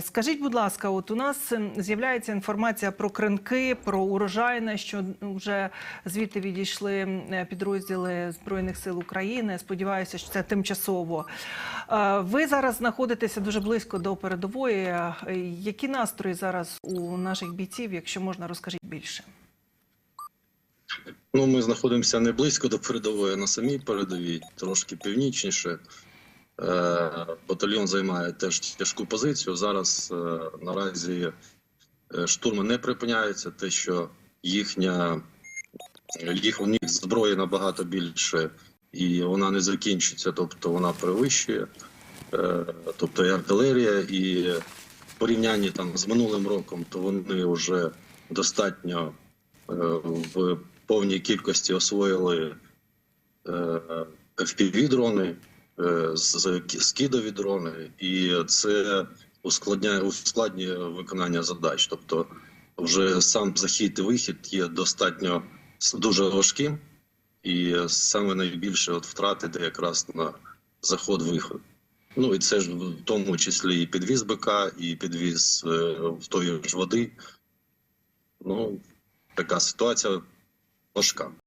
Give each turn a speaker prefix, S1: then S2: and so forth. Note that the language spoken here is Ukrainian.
S1: Скажіть, будь ласка, от у нас ем, з'являється інформація про кринки, про урожайне, що вже звідти відійшли е, підрозділи Збройних сил України. Сподіваюся, що це тимчасово. Е, Ви зараз знаходитеся дуже близько до передової. Е, Які настрої зараз у наших бійців, якщо можна, розкажіть більше?
S2: Ну, ми знаходимося не близько до передової, а на самій передовій, трошки північніше. Е, Батальйон займає теж тяжку позицію. Зараз е, наразі е, штурми не припиняються. Те, що їхня їх у них зброї набагато більше, і вона не закінчиться, тобто вона перевищує. Тобто і артилерія, і в порівнянні там з минулим роком, то вони вже достатньо в повній кількості освоїли FPV-дрони, е, з- скидові дрони, і це ускладняє ускладнює виконання задач. Тобто, вже сам захід і вихід є достатньо дуже важким, і саме найбільше от втрати де якраз на заход-виход. Ну і це ж в тому числі і підвіз БК, і підвіз е, в тої ж води. Ну, така ситуація важка.